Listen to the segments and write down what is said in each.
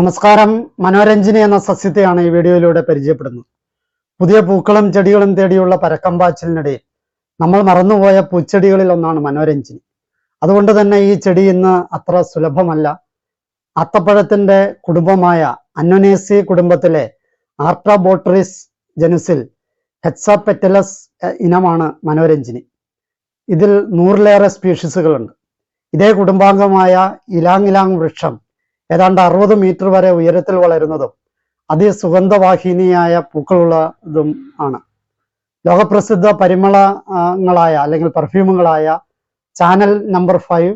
നമസ്കാരം. മനോരഞ്ജന എന്ന സസ്യത്തെയാണ് ഈ വീഡിയോയിലൂടെ പരിചയപ്പെടുന്നത്. പുതിയ പൂക്കളും ചെടികളും തേടിയുള്ള പരക്കമ്പാച്ചിലിനിടയിൽ നമ്മൾ മറന്നുപോയ പൂച്ചെടികളിൽ ഒന്നാണ് മനോരഞ്ജിനി. അതുകൊണ്ട് തന്നെ ഈ ചെടി ഇന്ന് അത്ര സുലഭമല്ല. അത്തപ്പഴത്തിന്റെ കുടുംബമായ അന്നൊനേസി കുടുംബത്തിലെ ആർട്ടാബോട്രിസ് ജനുസിൽ ഹെക്സാപെറ്റലസ് ഇനമാണ് മനോരഞ്ജിനി. ഇതിൽ നൂറിലേറെ സ്പീഷീസുകളുണ്ട്. ഇതേ കുടുംബാംഗമായ ഇലാങ് ഇലാങ് വൃക്ഷം ഏതാണ്ട് അറുപത് മീറ്റർ വരെ ഉയരത്തിൽ വളരുന്നതും അതി അതിസുഗന്ധവാഹിനിയായ പൂക്കളുള്ളതും ആണ്. ലോകപ്രസിദ്ധ പരിമളങ്ങളായ അല്ലെങ്കിൽ പെർഫ്യൂമുകളായ ചാനൽ നമ്പർ ഫൈവ്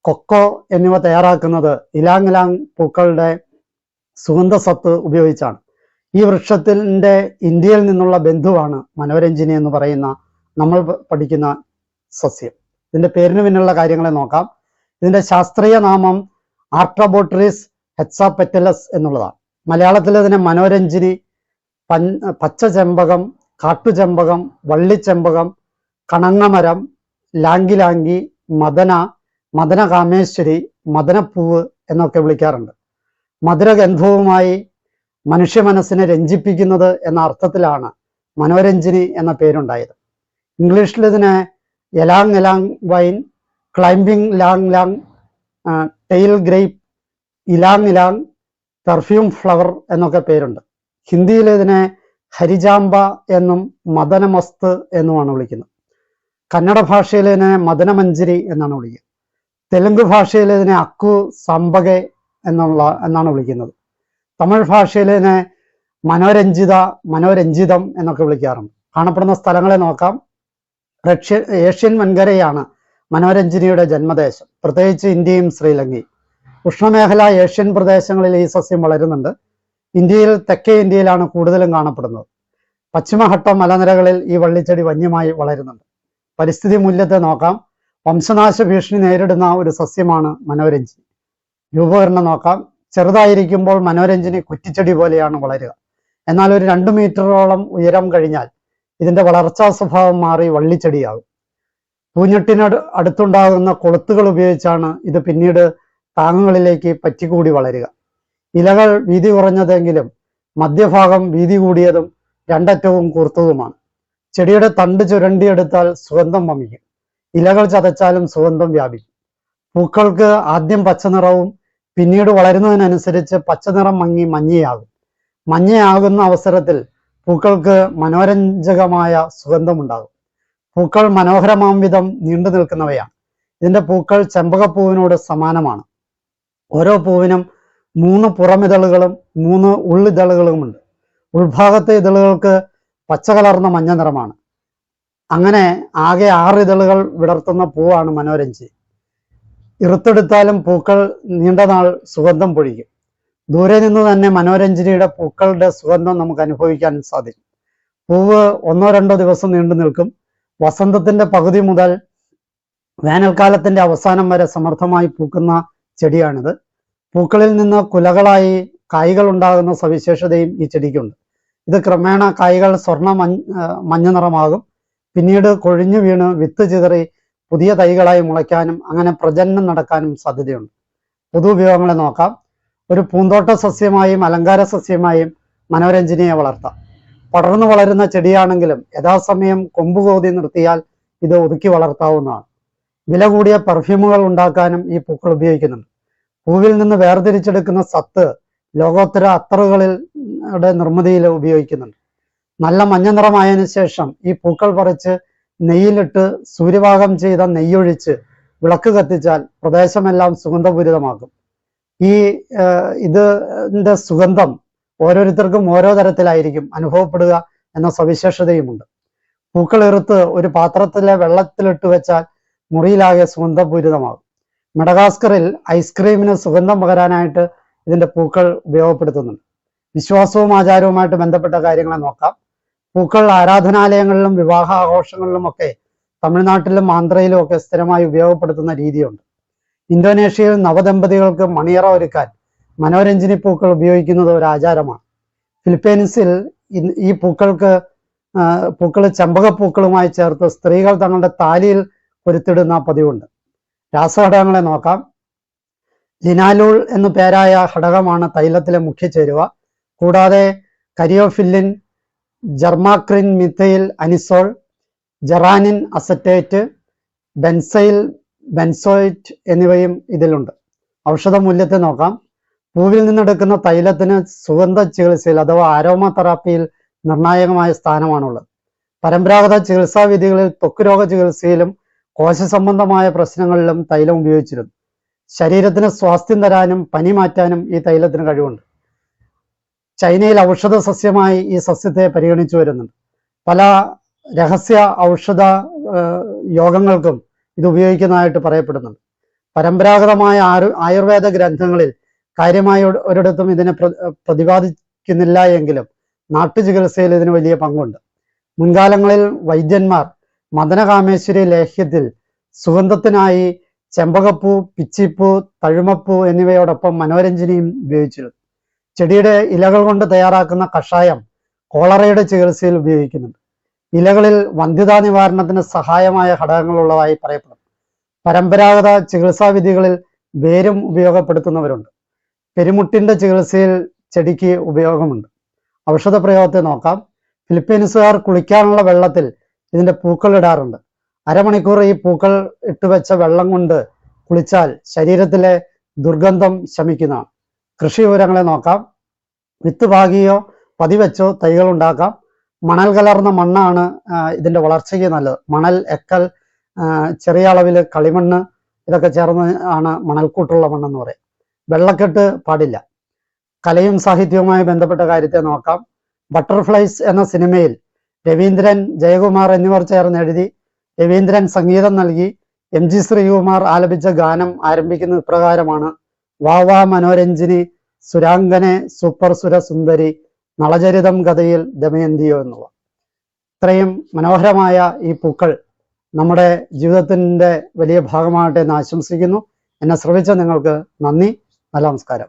കൊക്കോ എന്നിവ തയ്യാറാക്കുന്നത് ഇലാങ് ഇലാങ് പൂക്കളുടെ സുഗന്ധസത്ത് ഉപയോഗിച്ചാണ്. ഈ വൃക്ഷത്തിന്റെ ഇന്ത്യയിൽ നിന്നുള്ള ബന്ധുവാണ് മനോരഞ്ജിനി എന്ന് പറയുന്ന നമ്മൾ പഠിക്കുന്ന സസ്യം. ഇതിന്റെ പേരിന് പിന്നിലുള്ള കാര്യങ്ങളെ നോക്കാം. ഇതിന്റെ ശാസ്ത്രീയ നാമം ആർട്രബോട്രീസ് ഹെക്സാപെറ്റലസ് എന്നുള്ളതാണ്. മലയാളത്തിൽ ഇതിനെ മനോരഞ്ജിനി പച്ച ചെമ്പകം കാട്ടുചെമ്പകം വള്ളിച്ചെമ്പകം കണങ്ങമരം ലാങ്കിലാങ്കി മദന മദന കാമേശ്വരി മദനപ്പൂവ് എന്നൊക്കെ വിളിക്കാറുണ്ട്. മധുരഗന്ധവുമായി മനുഷ്യ മനസ്സിനെ രഞ്ജിപ്പിക്കുന്നത് എന്ന അർത്ഥത്തിലാണ് മനോരഞ്ജിനി എന്ന പേരുണ്ടായത്. ഇംഗ്ലീഷിൽ ഇതിനെ ylang ylang vine climbing ylang ylang tail grape ylang ylang perfume flower എന്നൊക്കെ പേരുണ്ട്. ഹിന്ദിയിൽ ഇതിനെ ഹരിജാമ്പ എന്നും മദനമസ്ത് എന്നുമാണ് വിളിക്കുന്നത്. കന്നഡ ഭാഷയിൽ ഇതിനെ മദനമഞ്ചരി എന്നാണ് വിളിക്കുക തെലുങ്ക് ഭാഷയിൽ ഇതിനെ അക്കു സമ്പകെ എന്നുള്ള എന്നാണ് വിളിക്കുന്നത്. തമിഴ് ഭാഷയിൽ ഇതിനെ മനോരഞ്ജിത മനോരഞ്ജിതം എന്നൊക്കെ വിളിക്കാറുണ്ട്. കാണപ്പെടുന്ന സ്ഥലങ്ങളെ നോക്കാം. റഷ്യ ഏഷ്യൻ വൻകരയാണ് മനോരഞ്ജിനിയുടെ ജന്മദേശം പ്രത്യേകിച്ച് ഇന്ത്യയും ശ്രീലങ്കയും. ഉഷ്ണമേഖല ഏഷ്യൻ പ്രദേശങ്ങളിൽ ഈ സസ്യം വളരുന്നുണ്ട്. ഇന്ത്യയിൽ തെക്കേ ഇന്ത്യയിലാണ് കൂടുതലും കാണപ്പെടുന്നത്. പശ്ചിമഘട്ട മലനിരകളിൽ ഈ വള്ളിച്ചെടി വന്യമായി വളരുന്നുണ്ട്. പരിസ്ഥിതി മൂല്യത്തെ നോക്കാം. വംശനാശ ഭീഷണി നേരിടുന്ന ഒരു സസ്യമാണ് മനോരഞ്ജിനി. രൂപകരണം നോക്കാം. ചെറുതായിരിക്കുമ്പോൾ മനോരഞ്ജിനി കുറ്റിച്ചെടി പോലെയാണ് വളരുക. എന്നാൽ ഒരു രണ്ട് മീറ്ററോളം ഉയരം കഴിഞ്ഞാൽ ഇതിന്റെ വളർച്ചാ സ്വഭാവം മാറി വള്ളിച്ചെടിയാകും. പൂഞ്ഞെട്ടിനട് അടുത്തുണ്ടാകുന്ന കൊളുത്തുകൾ ഉപയോഗിച്ചാണ് ഇത് പിന്നീട് താങ്ങുകളിലേക്ക് പറ്റിക്കൂടി വളരുക. ഇലകൾ വീതി കുറഞ്ഞതെങ്കിലും മധ്യഭാഗം വീതി കൂടിയതും രണ്ടറ്റവും കൂർത്തതുമാണ്. ചെടിയുടെ തണ്ട് ചുരണ്ടിയെടുത്താൽ സുഗന്ധം വമിക്കും. ഇലകൾ ചതച്ചാലും സുഗന്ധം വ്യാപിക്കും. പൂക്കൾക്ക് ആദ്യം പച്ച നിറവും പിന്നീട് വളരുന്നതിനനുസരിച്ച് പച്ചനിറം മങ്ങി മഞ്ഞയാകും. മഞ്ഞയാകുന്ന അവസരത്തിൽ പൂക്കൾക്ക് മനോരഞ്ജകമായ സുഗന്ധമുണ്ടാകും. പൂക്കൾ മനോഹരമാം വിധം നീണ്ടു നിൽക്കുന്നവയാണ്. ഇതിന്റെ പൂക്കൾ ചെമ്പകപ്പൂവിനോട് സമാനമാണ്. ഓരോ പൂവിനും മൂന്ന് പുറമിതളുകളും മൂന്ന് ഉള്ളിതളുകളുമുണ്ട്. ഉൾഭാഗത്തെ ഇതളുകൾക്ക് പച്ചകലർന്ന മഞ്ഞ നിറമാണ്. അങ്ങനെ ആകെ ആറ് ഇതളുകൾ വിടർത്തുന്ന പൂവാണ് മനോരഞ്ജി. ഇറുത്തെടുത്താലും പൂക്കൾ നീണ്ട നാൾ സുഗന്ധം പൊഴിക്കും. ദൂരെ നിന്ന് തന്നെ മനോരഞ്ജിനിയുടെ പൂക്കളുടെ സുഗന്ധം നമുക്ക് അനുഭവിക്കാൻ സാധിക്കും. പൂവ് ഒന്നോ രണ്ടോ ദിവസം നീണ്ടു നിൽക്കും. വസന്തത്തിന്റെ പകുതി മുതൽ വേനൽക്കാലത്തിന്റെ അവസാനം വരെ സമർത്ഥമായി പൂക്കുന്ന ചെടിയാണിത്. പൂക്കളിൽ നിന്ന് കുലകളായി കായ്കൾ ഉണ്ടാകുന്ന സവിശേഷതയും ഈ ചെടിക്കുണ്ട്. ഇത് ക്രമേണ കായ്കൾ സ്വർണ മഞ്ഞ നിറമാകും. പിന്നീട് കൊഴിഞ്ഞു വീണ് വിത്ത് ചിതറി പുതിയ തൈകളായി മുളയ്ക്കാനും അങ്ങനെ പ്രജനനം നടക്കാനും സാധ്യതയുണ്ട്. പൊതു ഉപയോഗങ്ങളെ നോക്കാം. ഒരു പൂന്തോട്ട സസ്യമായും അലങ്കാര സസ്യമായും മനോരഞ്ജനിയെ വളർത്താം. പടർന്നു വളരുന്ന ചെടിയാണെങ്കിലും യഥാസമയം കൊമ്പ് കോതി നിർത്തിയാൽ ഇത് ഒതുക്കി വളർത്താവുന്നതാണ്. വില കൂടിയ പെർഫ്യൂമുകൾ ഉണ്ടാക്കാനും ഈ പൂക്കൾ ഉപയോഗിക്കുന്നുണ്ട്. പൂവിൽ നിന്ന് വേർതിരിച്ചെടുക്കുന്ന സത്ത് ലോകോത്തര അത്തറുകളിൽ നിർമ്മിതിയിൽ ഉപയോഗിക്കുന്നുണ്ട്. നല്ല മഞ്ഞ നിറമായതിനു ശേഷം ഈ പൂക്കൾ പറിച്ച് നെയ്യിലിട്ട് സൂര്യപാകം ചെയ്ത നെയ്യൊഴിച്ച് വിളക്ക് കത്തിച്ചാൽ പ്രദേശമെല്ലാം സുഗന്ധപൂരിതമാകും. ഈ ഇതിന്റെ സുഗന്ധം ഓരോരുത്തർക്കും ഓരോ തരത്തിലായിരിക്കും അനുഭവപ്പെടുക എന്ന സവിശേഷതയുമുണ്ട്. പൂക്കൾ എറുത്ത് ഒരു പാത്രത്തിലെ വെള്ളത്തിലിട്ട് വെച്ചാൽ മുറിയിലാകെ സുഗന്ധപൂരിതമാകും. മെഡഗാസ്കറിൽ ഐസ്ക്രീമിന് സുഗന്ധം പകരാനായിട്ട് ഇതിന്റെ പൂക്കൾ ഉപയോഗപ്പെടുത്തുന്നുണ്ട്. വിശ്വാസവും ആചാരവുമായിട്ട് ബന്ധപ്പെട്ട കാര്യങ്ങളെ നോക്കാം. പൂക്കൾ ആരാധനാലയങ്ങളിലും വിവാഹ ആഘോഷങ്ങളിലും ഒക്കെ തമിഴ്നാട്ടിലും ആന്ധ്രയിലും ഒക്കെ സ്ഥിരമായി ഉപയോഗപ്പെടുത്തുന്ന രീതിയുണ്ട്. ഇന്തോനേഷ്യയിൽ നവദമ്പതികൾക്ക് മണിയറ ഒരുക്കാൻ മനോരഞ്ജനി പൂക്കൾ ഉപയോഗിക്കുന്നത് ഒരു ആചാരമാണ്. ഫിലിപ്പീൻസിൽ ഈ പൂക്കൾക്ക് പൂക്കൾ ചെമ്പകപ്പൂക്കളുമായി ചേർത്ത് സ്ത്രീകൾ തങ്ങളുടെ താലിയിൽ കൊരുത്തിടുന്ന പതിവുണ്ട്. രാസഘടകങ്ങളെ നോക്കാം. ലിനാലൂൾ എന്നു പേരായ ഘടകമാണ് തൈലത്തിലെ മുഖ്യ ചേരുവ. കൂടാതെ caryophyllene germacrene methyl anisole geranyl acetate benzyl benzoate എന്നിവയും ഇതിലുണ്ട്. ഔഷധ മൂല്യത്തെ നോക്കാം. പൂവിൽ നിന്നെടുക്കുന്ന തൈലത്തിന് സുഗന്ധ ചികിത്സയിൽ അഥവാ ആരോമ തെറാപ്പിയിൽ നിർണായകമായ സ്ഥാനമാണുള്ളത്. പരമ്പരാഗത ചികിത്സാ വിധികളിൽ ത്വക്ക് രോഗ ചികിത്സയിലും കോശ സംബന്ധമായ പ്രശ്നങ്ങളിലും തൈലം ഉപയോഗിച്ചിരുന്നു. ശരീരത്തിന് സ്വാസ്ഥ്യം തരാനും പനി മാറ്റാനും ഈ തൈലത്തിന് കഴിവുണ്ട്. ചൈനയിൽ ഔഷധ സസ്യമായി ഈ സസ്യത്തെ പരിഗണിച്ചു വരുന്നുണ്ട്. പല രഹസ്യ ഔഷധ യോഗങ്ങൾക്കും ഇത് ഉപയോഗിക്കുന്നതായിട്ട് പറയപ്പെടുന്നുണ്ട്. പരമ്പരാഗതമായ ആയുർവേദ ഗ്രന്ഥങ്ങളിൽ കാര്യമായി ഒരു- ഒരിടത്തും ഇതിനെ പ്ര- പ്രതിപാദിക്കുന്നില്ല എങ്കിലും നാട്ടുചികിത്സയിൽ ഇതിന് വലിയ പങ്കുണ്ട്. മുൻകാലങ്ങളിൽ വൈദ്യന്മാർ മദനകാമേശ്വരി ലേഹ്യത്തിൽ സുഗന്ധത്തിനായി ചെമ്പകപ്പൂ പിച്ചിപ്പൂ തഴുമപ്പൂ എന്നിവയോടൊപ്പം മനോരഞ്ജനിയും ഉപയോഗിച്ചിരുന്നു. ചെടിയുടെ ഇലകൾ കൊണ്ട് തയ്യാറാക്കുന്ന കഷായം കോളറയുടെ ചികിത്സയിൽ ഉപയോഗിക്കുന്നുണ്ട്. ഇലകളിൽ വന്ധ്യതാ നിവാരണത്തിന് സഹായമായ ഘടകങ്ങളുള്ളതായി പറയപ്പെടുന്നു. പരമ്പരാഗത ചികിത്സാവിധികളിൽ വേരും ഉപയോഗപ്പെടുത്തുന്നവരുണ്ട്. പെരുമുട്ടിന്റെ ചികിത്സയിൽ ചെടിക്ക് ഉപയോഗമുണ്ട്. ഔഷധ പ്രയോഗത്തെ നോക്കാം. ഫിലിപ്പീൻസുകാർ കുളിക്കാനുള്ള വെള്ളത്തിൽ ഇതിന്റെ പൂക്കൾ ഇടാറുണ്ട്. അരമണിക്കൂർ ഈ പൂക്കൾ ഇട്ടുവെച്ച വെള്ളം കൊണ്ട് കുളിച്ചാൽ ശരീരത്തിലെ ദുർഗന്ധം ശമിക്കുന്നതാണ്. കൃഷി വിവരങ്ങളെ നോക്കാം. വിത്ത് പാകിയോ പതിവെച്ചോ തൈകൾ ഉണ്ടാക്കാം. മണൽ കലർന്ന മണ്ണാണ് ഇതിന്റെ വളർച്ചയ്ക്ക് നല്ലത്. മണൽ എക്കൽ ചെറിയ അളവിൽ കളിമണ്ണ് ഇതൊക്കെ ചേർന്ന് ആണ് മണൽക്കൂട്ടുള്ള മണ്ണെന്ന് പറയും. വെള്ളക്കെട്ട് പാടില്ല. കലയും സാഹിത്യവുമായി ബന്ധപ്പെട്ട കാര്യത്തെ നോക്കാം. ബട്ടർഫ്ലൈസ് എന്ന സിനിമയിൽ രവീന്ദ്രൻ ജയകുമാർ എന്നിവർ ചേർന്ന് എഴുതി രവീന്ദ്രൻ സംഗീതം നൽകി. എം ജി ശ്രീകുമാർ ആലപിച്ച ഗാനം ആരംഭിക്കുന്ന ഇപ്രകാരമാണ്. വാ വാ മനോരഞ്ജിനി സുരാംഗനെ സൂപ്പർ സുര സുന്ദരി നളചരിതം കഥയിൽ ദമയന്തിയോ എന്നുള്ളതാണ് ഇത്രയും മനോഹരമായ ഈ പൂക്കൾ നമ്മുടെ ജീവിതത്തിന്റെ വലിയ ഭാഗമാകട്ടെ എന്ന് ആശംസിക്കുന്നു. എന്നെ ശ്രമിച്ച നിങ്ങൾക്ക് നന്ദി. നമസ്കാരം.